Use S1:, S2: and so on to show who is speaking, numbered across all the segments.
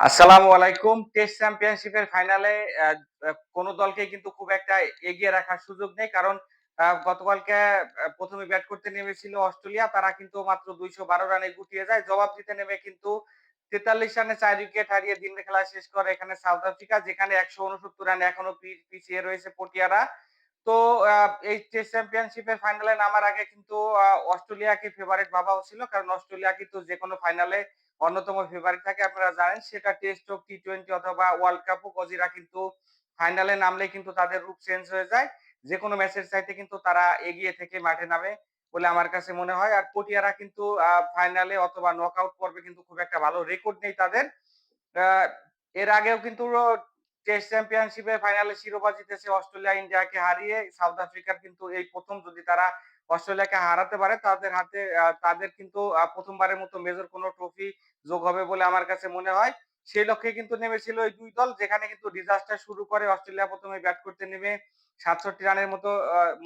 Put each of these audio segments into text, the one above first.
S1: আসসালামু আলাইকুম। টেস্ট চ্যাম্পিয়নশিপের ফাইনালে আহ, দলকে কিন্তু খুব একটা এগিয়ে রাখার সুযোগ নেই কারণ গতকালকে প্রথমে ব্যাট করতে নেমেছিল অস্ট্রেলিয়া। তারা কিন্তু মাত্র দুইশো বারো রানে গুটিয়ে যায়। জবাব দিতে নেমে কিন্তু তেতাল্লিশ রানে চার উইকেট হারিয়ে খেলা শেষ করে এখানে সাউথ আফ্রিকা যেখানে একশো উনসত্তর রানে এখনও পিছিয়ে রয়েছে পটিয়ারা। তো এই টেস্ট চ্যাম্পিয়নশিপের ফাইনালে নামার আগে কিন্তু অস্ট্রেলিয়াকে ফেভারিট ভাবা হচ্ছিল কারণ অস্ট্রেলিয়া কিন্তু যে কোনো ফাইনালে অন্যতম ফেভারিট থাকে, আপনারা জানেন, সেটা টেস্ট হোক টি টোয়েন্টি অথবা ওয়ার্ল্ড কাপ হোক, অজিরা কিন্তু ফাইনালে নামলে কিন্তু তাদের রূপ চেঞ্জ হয়ে যায়। যে কোনো ম্যাচের চাইতে কিন্তু তারা এগিয়ে থেকে মাঠে নামে বলে আমার কাছে মনে হয়। আর পটিয়ারা কিন্তু ফাইনালে অথবা নক আউট পর্বে কিন্তু খুব একটা ভালো রেকর্ড নেই তাদের। এর আগেও কিন্তু টেস্ট চ্যাম্পিয়নশিপে ফাইনালে শিরোপা জিতেছে অস্ট্রেলিয়া, ইন্ডিয়াকে হারিয়ে সাউথ আফ্রিকার কিন্তু এই প্রথম যদি তারা অস্ট্রেলিয়াকে হারাতে পারে, তাদের হাতে তাদের কিন্তু প্রথমবারের মতো মেজর কোনো ট্রফি যোগ হবে বলে আমার কাছে মনে হয়। সেই লক্ষ্যে কিন্তু নেমেছিল এই দুই দল, যেখানে কিন্তু ডিজাস্টার শুরু করে অস্ট্রেলিয়া প্রথমে ব্যাট করতে নেমে সাতষট্টি রানের মতো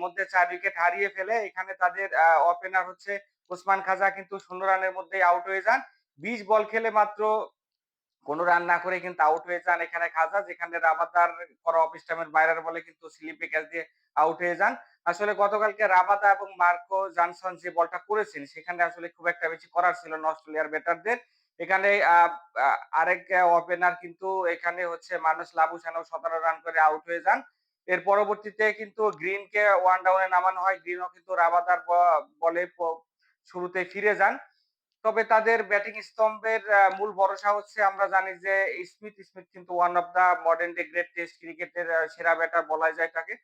S1: মধ্যে চার উইকেট হারিয়ে ফেলে। এখানে তাদের ওপেনার হচ্ছে ওসমান খাজা কিন্তু শূন্য রানের মধ্যেই আউট হয়ে যান। বিশ বল খেলে মাত্র কোনো রান না করে কিন্তু আউট হয়ে যান এখানে খাজা, যেখানে রাবাদার করা অফ স্টাম্পের বাইরের বলে কিন্তু স্লিপে ক্যাচ দিয়ে আউট হয়ে যান। আসলে গতকালকে রাবাদা এবং মার্কো জনসন যে বলটা করেছেন, সেখানে আসলে খুব একটা বেশি করার ছিল না, অস্ট্রেলিয়ার ব্যাটারদের এখানে আরেক ওপেনার কিন্তু এখানে হচ্ছে মানুষ লাবুসানো সতেরো রান করে আউট হয়ে যান। এর পরবর্তীতে কিন্তু গ্রিনকে ওয়ান ডাউনে নামানো হয়, গ্রিনও কিন্তু রাবাদার বলে শুরুতে ফিরে যান। তবে তাদের ব্যাটিং স্তম্ভের মূল ভরসা হচ্ছে আমরা জানি যে স্মিথ স্মিথ কিন্তু one of the modern day great test ক্রিকেটের সেরা ব্যাটার বলা যায় তাকে।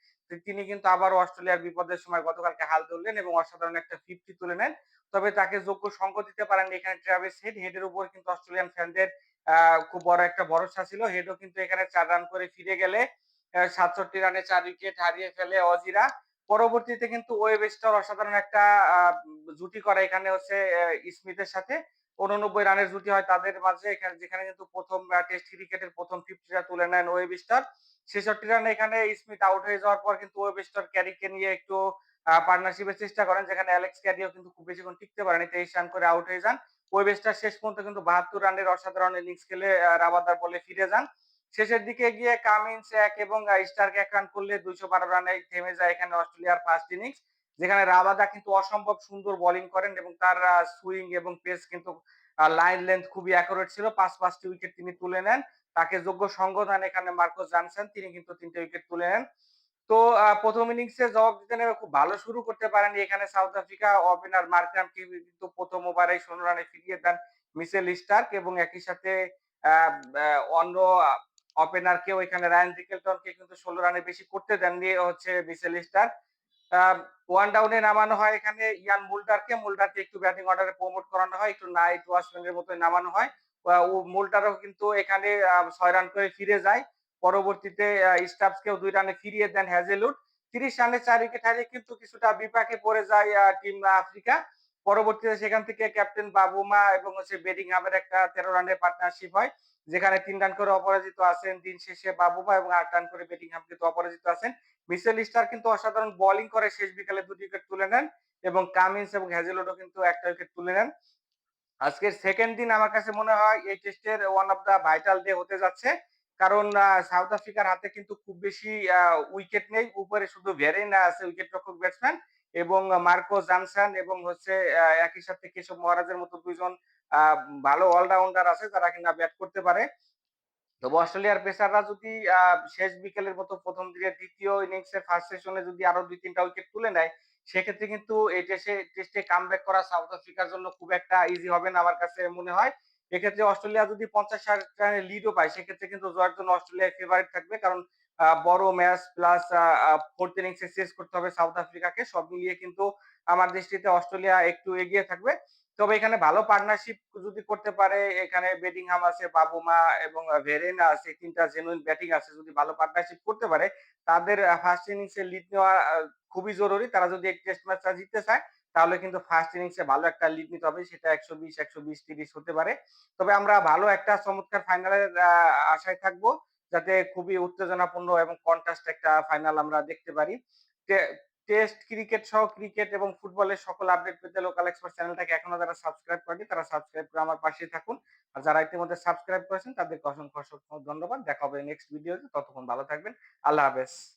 S1: তিনি কিন্তু আবারও অস্ট্রেলিয়ার বিপদের সময় গতকালকে হাল ধরলেন এবং অসাধারণ একটা ফিফটি তুলে নেন। তবে তাকে যোগ্য সঙ্গ দিতে পারেন এখানে ট্রাভিস হেড হেডের উপর কিন্তু অস্ট্রেলিয়ান ফ্যানদের খুব বড় একটা ভরসা ছিল। হেডও কিন্তু এখানে চার রান করে ফিরে গেলে সাতষট্টি রানে চার উইকেট হারিয়ে ফেলে অজিরা। পরবর্তীতে কিন্তু ওয়েবেস্টার অসাধারণ একটা জুটি করে। এখানে হচ্ছে স্মিথের সাথে উননব্বই রানের জুটি হয় তাদের মাঝে। এখানে, যেখানে কিন্তু প্রথম টেস্ট ক্রিকেটের প্রথম ফিফটিটা তুলে নেন ওয়েবেস্টার। ছেষট্টি রানে এখানে স্মিথ আউট হয়ে যাওয়ার পর কিন্তু ওয়েবেস্টার ক্যারিকে নিয়ে একটু পার্টনারশিপের চেষ্টা করেন, যেখানে অ্যালেক্স ক্যারিও কিন্তু খুব বেশিক্ষণ টিকতে পারেনি। তেইশ রান করে আউট হয়ে যান। ওয়েবেস্টার শেষ পর্যন্ত কিন্তু বাহাত্তর রানের অসাধারণ ইনিংস খেলে রাবাদার বলে ফিরে যান। শেষের দিকে গিয়ে কামিন্স এক এবং স্টার্ক এক রান করলে দুইশো বারো রানে থেমে যায় এখানে অস্ট্রেলিয়ার ফার্স্ট ইনিংস যেখানে রাবাদা কিন্তু অসম্ভব সুন্দর বোলিং করেন এবং তার সুইং এবং পেস কিন্তু লাইন লেন্থ খুবই অ্যাকুরেট ছিল। পাঁচ পাঁচটি উইকেট তিনি তুলে নেন। তাকে যোগ্য সঙ্গ দেন এখানে মার্কোস জানসেন, তিনি কিন্তু তিনটে উইকেট তুলে নেন। তো প্রথম ইনিংসে জবাব দিতে নেমে খুব ভালো, শুরু করতে পারেনি এখানে সাউথ আফ্রিকা ওপেনার মার্কামকে কিন্তু প্রথম ওভারে ষোলো রানে ফিরিয়ে দেন মিসেল স্টার্ক এবং একই সাথে অন্য ওপেনারকেও এখানে রায়ান রিকেলটনকে কিন্তু ষোলো রানে বেশি করতে দেননি হচ্ছে মিসেল স্টার্ক ওয়ান ডাউনে নামানো হয় এখানে ইয়ান মুল্টারকে মুল্টারকে একটু ব্যাটিং অর্ডারে প্রমোট করানো হয়, একটু নাইট ওয়াচম্যানের মতো নামানো হয়। কিন্তু এখানে ছয় রান করে ফিরে যায়। পরবর্তীতে স্টাফসকেও দুই রানে ফিরিয়ে দেন হ্যাজেলউড তিরিশ রানে চার উইকেট হারিয়ে কিন্তু কিছুটা বিপাকে পড়ে যায় টিম আফ্রিকা। পরবর্তীতে সেখান থেকে ক্যাপ্টেন বাবুমা এবং হচ্ছে বেডিংহামের একটা তেরো রানের পার্টনারশিপ হয়। যেখানে তিন রান করে অপরাজিত আছেন দিন শেষে বাবুমা এবং আট রান করে বেডিংহাম কিন্তু অপরাজিত আছেন। মিসেল স্টার কিন্তু অসাধারণ বোলিং করে শেষ বিকালে দুটি উইকেট তুলে নেন এবং কামিন্স এবং হ্যাজেলউডও কিন্তু একটা উইকেট তুলে নেন। আজকের সেকেন্ড দিন আমার কাছে মনে হয় এই টেস্টের one of the vital day হতে যাচ্ছে। কারণ সাউথ আফ্রিকার হাতে কিন্তু খুব বেশি উইকেট নেই। উপরে শুধু ভেরেনা আছে উইকেট রক্ষক ব্যাটসম্যান এবং মার্কো জানসন এবং হচ্ছে একই সাথে কেশব মহারাজের মতো দুইজন ভালো অলরাউন্ডার আছে, যারা কিনা ব্যাট করতে পারে। তবে অস্ট্রেলিয়ার পেসাররা যদি শেষ বিকেলের মতো প্রথম দিকে দ্বিতীয় ইনিংসের ফার্স্ট সেশনে যদি আরও দুই, তিনটা উইকেট তুলে নেয়, সেক্ষেত্রে কিন্তু এই টেস্টে টেস্টে কামব্যাক করা সাউথ আফ্রিকার জন্য খুব একটা ইজি হবে না আমার কাছে মনে হয়। এক্ষেত্রে অস্ট্রেলিয়া যদি পঞ্চাশ ষাট রানের লিডও পায়, সেক্ষেত্রে কিন্তু জয়ের জন্য অস্ট্রেলিয়ার ফেভারিট থাকবে, কারণ বড় ম্যাচ প্লাস ফোর্থ ইনিংসে শেষ করতে হবে সাউথ আফ্রিকাকে। সব মিলিয়ে কিন্তু আমার দৃষ্টিতে অস্ট্রেলিয়া একটু এগিয়ে থাকবে। তবে এখানে ভালো পার্টনারশিপ যদি করতে পারে, এখানে বেডিংহাম আছে বাবুমা এবং ভেরেনা আছে, তিনটা জেনুইন ব্যাটিং আছে যদি ভালো পার্টনারশিপ করতে পারে, তাদের ফার্স্ট ইনিংসে লিড নেওয়া খুবই জরুরি। তারা যদি এক টেস্ট ম্যাচটা জিততে চায়, তাহলে কিন্তু ফার্স্ট ইনিংসে ভালো একটা লিড নিতে হবে। সেটা একশো বিশ একশো বিশ, তিরিশ হতে পারে। তবে আমরা ভালো একটা চমৎকার ফাইনালের আশায় থাকব। যাতে খুবই উত্তেজনাপূর্ণ এবং কন্ট্রাস্ট একটা ফাইনাল আমরা দেখতে পারি। টেস্ট ক্রিকেট সহ ক্রিকেট এবং ফুটবলের সকল আপডেট পেতে লোকাল এক্সপার্ট চ্যানেলটাকে এখনও যারা সাবস্ক্রাইব করেনি, তারা সাবস্ক্রাইব করে আমার পাশে থাকুন। আর যারা ইতিমধ্যে সাবস্ক্রাইব করেছেন, তাদেরকে অসংখ্য অসংখ্য ধন্যবাদ। দেখা হবে নেক্সট ভিডিওতে ততক্ষণ ভালো থাকবেন। আল্লাহ হাফেজ।